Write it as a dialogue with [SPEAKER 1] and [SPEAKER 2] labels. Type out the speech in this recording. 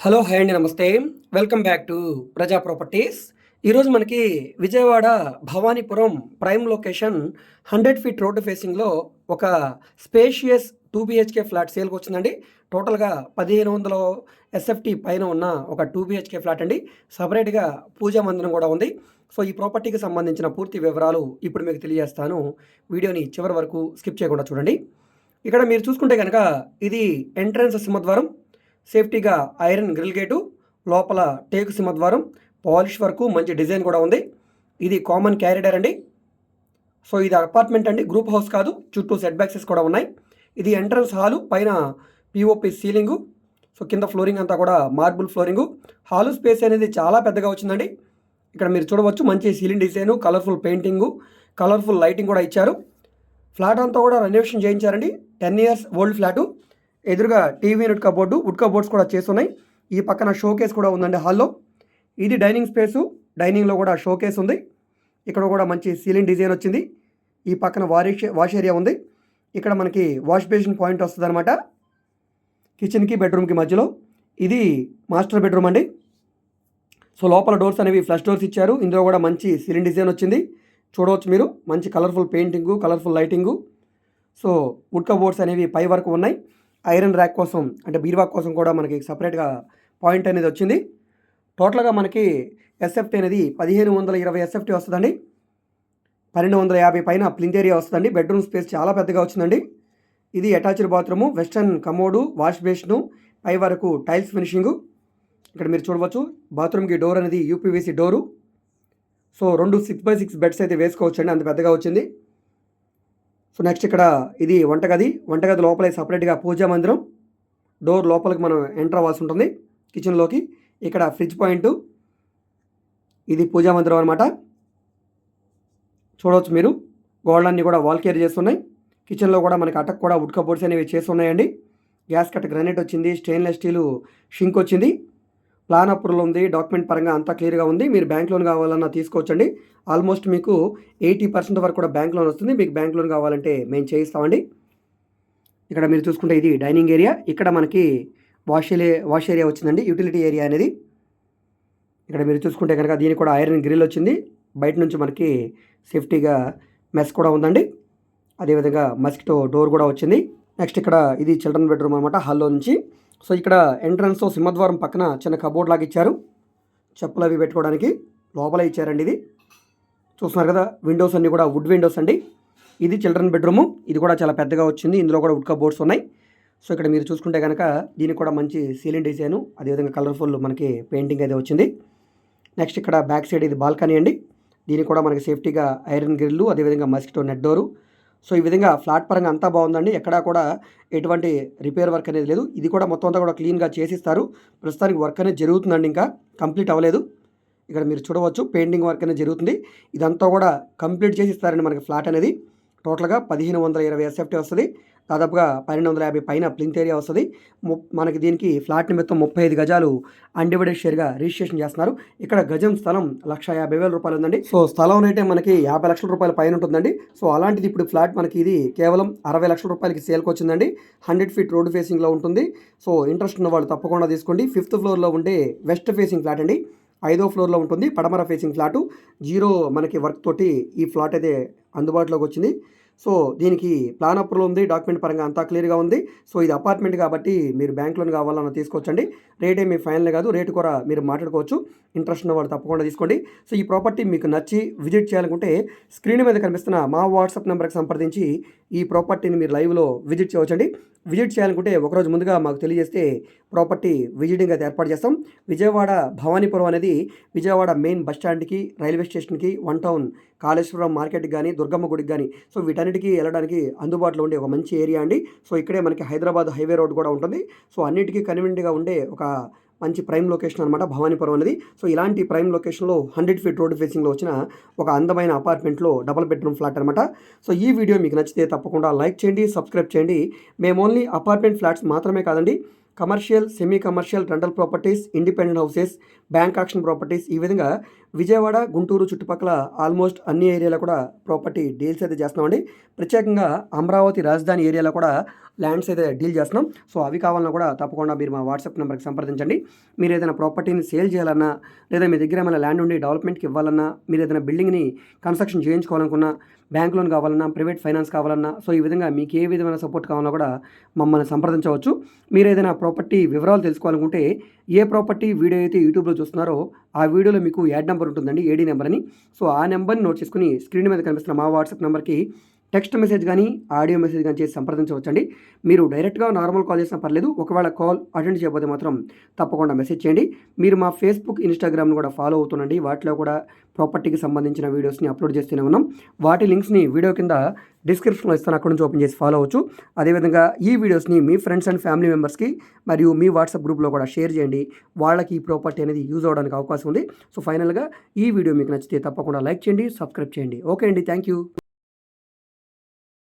[SPEAKER 1] Hello hi అండి నమస్తే. Welcome back to Praja properties. ఈరోజు మనకి Vijayawada Bhavanipuram prime location hundred feet road ఫేసింగ్లో ఒక స్పేషియస్ టూ బిహెచ్కే ఫ్లాట్ సేల్కి వచ్చిందండి. టోటల్గా పదిహేను వందల ఎస్ఎఫ్టీ పైన ఉన్న ఒక టూ బిహెచ్కే ఫ్లాట్ అండి. సపరేట్గా పూజా మందిరం కూడా ఉంది. సో ఈ ప్రాపర్టీకి సంబంధించిన పూర్తి వివరాలు ఇప్పుడు మీకు తెలియజేస్తాను. వీడియోని చివరి వరకు స్కిప్ చేయకుండా చూడండి. ఇక్కడ మీరు చూసుకుంటే కనుక ఇది ఎంట్రన్స్ సింహద్వారం సేఫ్టీగా ఐరన్ గ్రిల్ గేటు లోపల టేకు సింహద్వారం పాలిష్ వరకు మంచి డిజైన్ కూడా ఉంది. ఇది కామన్ క్యారిడర్ అండి. సో ఇది అపార్ట్మెంట్ అండి గ్రూప్ హౌస్ కాదు చుట్టూ సెట్ బ్యాక్సెస్ కూడా ఉన్నాయి. ఇది ఎంట్రన్స్ హాలు పైన పిఓపి సీలింగు సో కింద ఫ్లోరింగ్ అంతా కూడా మార్బుల్ ఫ్లోరింగు. హాలు స్పేస్ అనేది చాలా పెద్దగా వచ్చిందండి. ఇక్కడ మీరు చూడవచ్చు మంచి ceiling design colourful painting colourful lighting కూడా ఇచ్చారు. ఫ్లాట్ అంతా కూడా renovation చేయించారండి. Ten years old flat. ఎదురుగా TV unit cupboard wood cupboards కూడా చేస్తున్నాయి. ఈ పక్కన షో కేస్ కూడా ఉందండి హాల్లో. ఇది డైనింగ్ స్పేసు. డైనింగ్లో కూడా షో కేస్ ఉంది. ఇక్కడ కూడా మంచి సీలింగ్ డిజైన్ వచ్చింది. ఈ పక్కన వారిష్ వాష్ ఏరియా ఉంది. ఇక్కడ మనకి వాష్ బేసిన్ పాయింట్ వస్తుంది అనమాట కిచెన్కి బెడ్రూమ్కి మధ్యలో. ఇది మాస్టర్ బెడ్రూమ్ అండి. సో లోపల డోర్స్ అనేవి ఫ్లష్ డోర్స్ ఇచ్చారు. ఇందులో కూడా మంచి సీలింగ్ డిజైన్ వచ్చింది. చూడవచ్చు మీరు. మంచి colourful painting colourful lighting. So wood cupboards అనేవి పై వరకు ఉన్నాయి. ఐరన్ ర్యాక్ కోసం అంటే బీర్వా కోసం కూడా మనకి సపరేట్గా పాయింట్ అనేది వచ్చింది. టోటల్గా మనకి ఎస్ఎఫ్టీ అనేది పదిహేను వందల ఇరవై ఎస్ఎఫ్టీ వస్తుందండి. పన్నెండు వందల యాభై పైన ప్లింత్ ఏరియా వస్తుందండి. బెడ్రూమ్ స్పేస్ చాలా పెద్దగా వచ్చిందండి. ఇది attached bathroom western commode wash basin పై వరకు టైల్స్ ఫినిషింగు ఇక్కడ మీరు చూడవచ్చు బాత్రూమ్కి డోర్ అనేది యూపీవీసీ డోరు సో రెండు సిక్స్ బై సిక్స్ బెడ్స్ అయితే వేసుకోవచ్చండి. అంత పెద్దగా వచ్చింది. సో నెక్స్ట్ ఇక్కడ ఇది వంటగది. వంటగది లోపలే సపరేట్గా పూజా మందిరం. డోర్ లోపలికి మనం ఎంటర్ అవ్వాల్సి ఉంటుంది. కిచెన్లోకి ఇక్కడ ఫ్రిడ్జ్ పాయింట్ ఇది పూజా మందిరం అనమాట చూడవచ్చు మీరు. గోడలన్నీ కూడా వాల్ కేర్ చేస్తున్నాయి. కిచెన్లో కూడా మనకి అటక్ కూడా వుడ్ కబోర్డ్స్ అనేవి చేస్తున్నాయండి. గ్యాస్ కట్ గ్రానైట్ వచ్చింది. స్టెయిన్లెస్ స్టీల్ షింక్ వచ్చింది. ప్లాన్ అప్రూవల్ ఉంది డాక్యుమెంట్ పరంగా అంతా క్లియర్గా ఉంది. మీరు బ్యాంక్ లోన్ కావాలన్నా తీసుకోవచ్చండి. ఆల్మోస్ట్ మీకు ఎయిటీ పర్సెంట్ వరకు కూడా బ్యాంక్ లోన్ వస్తుంది. మీకు బ్యాంక్ లోన్ కావాలంటే మేము చేయిస్తామండి. ఇక్కడ మీరు చూసుకుంటే ఇది డైనింగ్ ఏరియా. ఇక్కడ మనకి వాష్ ఏరియా వాష్ ఏరియా వచ్చిందండి. యూటిలిటీ ఏరియా అనేది. ఇక్కడ మీరు చూసుకుంటే కనుక దీనికి కూడా ఐరన్ గ్రిల్ వచ్చింది. బయట నుంచి మనకి సేఫ్టీగా మెస్ కూడా ఉందండి. అదేవిధంగా మస్కిటో డోర్ కూడా వచ్చింది. నెక్స్ట్ ఇక్కడ ఇది చిల్డ్రన్ బెడ్రూమ్ అనమాట హాల్లో నుంచి. సో ఇక్కడ ఎంట్రన్స్ సింహద్వారం పక్కన చిన్న కబోర్డ్ లాగా ఇచ్చారు. చెప్పులు అవి పెట్టుకోవడానికి లోపల ఇచ్చారండి ఇది. చూస్తున్నారు కదా విండోస్ అన్నీ కూడా వుడ్ విండోస్ అండి. ఇది చిల్డ్రన్ బెడ్రూము ఇది కూడా చాలా పెద్దగా వచ్చింది. ఇందులో కూడా వుడ్ కబోర్డ్స్ ఉన్నాయి. సో ఇక్కడ మీరు చూసుకుంటే కనుక దీనికి కూడా మంచి సీలింగ్ డిజైను అదేవిధంగా కలర్ఫుల్ మనకి పెయింటింగ్ అయితే వచ్చింది. నెక్స్ట్ ఇక్కడ బ్యాక్ సైడ్ ఇది బాల్కనీ అండి. దీనికి కూడా మనకి సేఫ్టీగా ఐరన్ గ్రిల్లు అదేవిధంగా మస్కిటో నెట్ డోరు సో ఈ విధంగా ఫ్లాట్ పరంగా అంతా బాగుందండి. ఎక్కడా కూడా ఎటువంటి రిపేర్ వర్క్ అనేది లేదు. ఇది కూడా మొత్తం అంతా కూడా క్లీన్గా చేసిస్తారు. ప్రస్తుతానికి వర్క్ అనేది జరుగుతుందండి ఇంకా. కంప్లీట్ అవ్వలేదు. ఇక్కడ మీరు చూడవచ్చు పెయింటింగ్ వర్క్ అనేది జరుగుతుంది. ఇదంతా కూడా కంప్లీట్ చేసి ఇస్తారండి మనకి ఫ్లాట్ అనేది. టోటల్గా పదిహేను వందల ఇరవై ఎస్ఎఫ్టీ వస్తుంది. దాదాపుగా పన్నెండు వందల యాభై పైన ప్లింత్ ఏరియా వస్తుంది. మనకి దీనికి ఫ్లాట్ నిమిత్తం ముప్పై ఐదు గజాలు అన్డివైడెడ్ షేర్గా రిజిస్ట్రేషన్ చేస్తున్నారు. ఇక్కడ గజం స్థలం లక్ష యాభై వేల రూపాయలు ఉందండి. సో స్థలం రేటే మనకి యాభై లక్షల రూపాయల పైన ఉంటుందండి. సో అలాంటిది ఇప్పుడు ఫ్లాట్ మనకి ఇది కేవలం అరవై లక్షల రూపాయలకి సేల్కి వచ్చిందండి. హండ్రెడ్ ఫీట్ రోడ్ ఫేసింగ్లో ఉంటుంది. సో ఇంట్రెస్ట్ ఉన్న వాళ్ళు తప్పకుండా తీసుకోండి. ఫిఫ్త్ ఫ్లోర్లో ఉండే వెస్ట్ ఫేసింగ్ ఫ్లాట్ అండి. ఐదో ఫ్లోర్లో ఉంటుంది. పడమర ఫేసింగ్ ఫ్లాటు. జీరో మనకి వర్క్ తోటి ఈ ఫ్లాట్ అయితే అందుబాటులోకి వచ్చింది. సో దీనికి ప్లాన్ అప్రూవల్ ఉంది డాక్యుమెంట్ పరంగా అంతా క్లియర్గా ఉంది. సో ఇది అపార్ట్మెంట్ కాబట్టి మీరు బ్యాంక్ లోన్ కావాలన్నా తీసుకోవచ్చండి. రేట్ ఏమి ఫైనల్ కాదు రేటు కూడా మీరు మాట్లాడుకోవచ్చు. ఇంట్రెస్ట్ ఉన్న వాళ్ళు తప్పకుండా తీసుకోండి. సో ఈ ప్రాపర్టీ మీకు నచ్చి విజిట్ చేయాలనుకుంటే స్క్రీన్ మీద కనిపిస్తున్న మా వాట్సాప్ నెంబర్కి సంప్రదించి ఈ ప్రాపర్టీని మీరు లైవ్లో విజిట్ చేయవచ్చండి. విజిట్ చేయాలనుకుంటే ఒకరోజు ముందుగా మాకు తెలియజేస్తే ప్రాపర్టీ విజిటింగ్ అయితే ఏర్పాటు చేస్తాం. విజయవాడ భవానీపురం అనేది విజయవాడ మెయిన్ బస్ స్టాండ్కి రైల్వే స్టేషన్కి వన్ టౌన్ కాళేశ్వరం మార్కెట్కి కానీ దుర్గమ్మ గుడికి కానీ సో వీటన్నిటికీ వెళ్ళడానికి అందుబాటులో ఉండే ఒక మంచి ఏరియా అండి. సో ఇక్కడే మనకి హైదరాబాద్ హైవే రోడ్ కూడా ఉంటుంది. సో అన్నిటికీ కన్వీనియంట్గా ఉండే ఒక మంచి ప్రైమ్ లొకేషన్ అనమాట భవానీపురం అనేది. సో ఇలాంటి ప్రైమ్ లొకేషన్లో హండ్రెడ్ ఫీట్ రోడ్ ఫేసింగ్లో వచ్చిన ఒక అందమైన అపార్ట్మెంట్లో డబుల్ బెడ్రూమ్ ఫ్లాట్ అనమాట సో ఈ వీడియో మీకు నచ్చితే తప్పకుండా లైక్ చేయండి సబ్స్క్రైబ్ చేయండి. మేము ఓన్లీ అపార్ట్మెంట్ ఫ్లాట్స్ మాత్రమే కాదండి commercial semi commercial rental properties independent houses bank auction properties ఈ విధంగా విజయవాడ గుంటూరు చుట్టుపక్కల ఆల్మోస్ట్ అన్ని ఏరియాలో కూడా ప్రాపర్టీ డీల్స్ అయితే చేస్తున్నామండి. ప్రత్యేకంగా అమరావతి రాజధాని ఏరియాలో కూడా ల్యాండ్స్ అయితే డీల్ చేస్తున్నాం. సో అవి కావాలన్నా కూడా తప్పకుండా మీరు మా వాట్సాప్ నెంబర్కి సంప్రదించండి. మీరు ఏదైనా ప్రాపర్టీని సేల్ చేయాలన్నా లేదా మీ దగ్గర ఏమైనా ల్యాండ్ ఉండి డెవలప్మెంట్కి ఇవ్వాలన్నా మీరు ఏదైనా బిల్డింగ్ని కన్స్ట్రక్షన్ చేయించుకోవాలనుకున్నా బ్యాంక్ లోన్ కావాలన్నా ప్రైవేట్ ఫైనాన్స్ కావాలన్నా సో ఈ విధంగా మీకు ఏ విధమైన సపోర్ట్ కావాలన్నా కూడా మమ్మల్ని సంప్రదించవచ్చు. మీరు ఏదైనా ప్రాపర్టీ వివరాలు తెలుసుకోవాలనుకుంటే ఏ ప్రాపర్టీ వీడియో అయితే యూట్యూబ్లో చూస్తున్నారో ఆ వీడియోలో మీకు యాడ్ నెంబర్ ఉంటుందండి ఏడీ నెంబర్ అని. సో ఆ నెంబర్ని నోట్ చేసుకుని స్క్రీన్ మీద కనిపిస్తున్న మా వాట్సాప్ నెంబర్కి టెక్స్ట్ మెసేజ్ కానీ ఆడియో మెసేజ్ కానీ చేసి సంప్రదించవచ్చండి. మీరు డైరెక్ట్గా నార్మల్ కాల్ చేసినా పర్లేదు ఒకవేళ కాల్ అటెండ్ చేయకపోతే మాత్రం తప్పకుండా మెసేజ్ చేయండి. మీరు మా ఫేస్బుక్ ఇన్స్టాగ్రామ్ను కూడా ఫాలో అవుతుండండి. వాటిలో కూడా ప్రాపర్టీకి సంబంధించిన వీడియోస్ని అప్లోడ్ చేస్తూనే ఉన్నాం. వాటి లింక్స్ని వీడియో కింద డిస్క్రిప్షన్లో ఇస్తాను. అక్కడ నుంచి ఓపెన్ చేసి ఫాలో అవ్వచ్చు. అదేవిధంగా ఈ వీడియోస్ని మీ ఫ్రెండ్స్ అండ్ ఫ్యామిలీ మెంబర్స్కి మరియు మీ వాట్సాప్ గ్రూప్లో కూడా షేర్ చేయండి. వాళ్ళకి ఈ ప్రాపర్టీ అనేది యూజ్ అవ్వడానికి అవకాశం ఉంది. సో ఫైనల్గా ఈ వీడియో మీకు నచ్చితే తప్పకుండా లైక్ చేయండి సబ్స్క్రైబ్ చేయండి. ఓకే అండి. Thank you